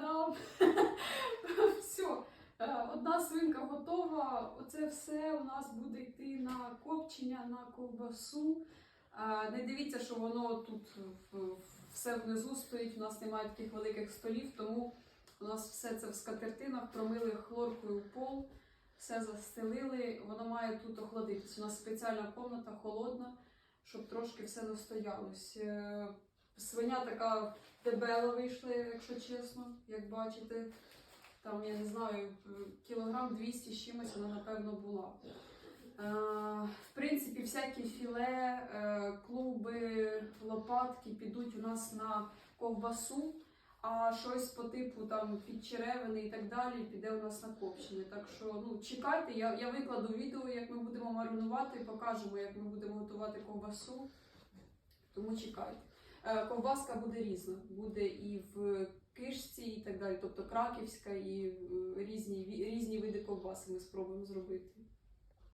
канал. Все, Е, одна свинка готова. Оце все у нас буде йти на копчення, на ковбасу. Е, Не дивіться, що воно тут все внизу стоїть. У нас немає таких великих столів, тому у нас все це в скатертинах, промили хлоркою пол, все застелили. Воно має тут охладитись. У нас спеціальна комната холодна, щоб трошки все настоялось. Свиня така дебела вийшла, якщо чесно, як бачите. Там, я не знаю, кілограм 200 з чимось вона, напевно, була. Е, в принципі, всякі філе, е, клуби, лопатки підуть у нас на ковбасу, а щось по типу там підчеревини і так далі піде у нас на копчення. Так що ну, чекайте, я, я викладу відео, як ми будемо маринувати, покажемо, як ми будемо готувати ковбасу. Тому чекайте. Е, Ковбаска буде різна. Буде і в кишці, і так далі. Тобто краківська, і е, різні, різні види ковбаси ми спробуємо зробити.